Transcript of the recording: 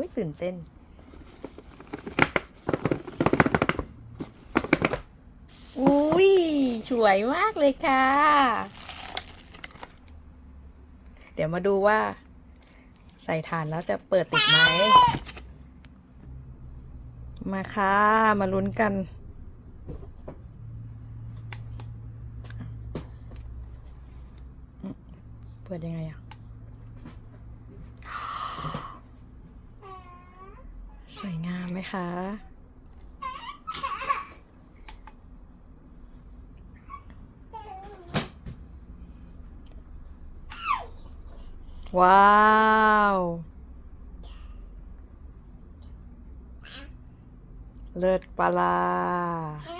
อุ้ยตื่นเต้น อุ้ยสวยมากเลยค่ะ เดี๋ยวมาดูว่า ใส่ฐานแล้วจะเปิดติดไหม มาค่ะ มาลุ้นกันเปิดยังไงอะ สวยงามไหมคะ ว้าวเลิศปลา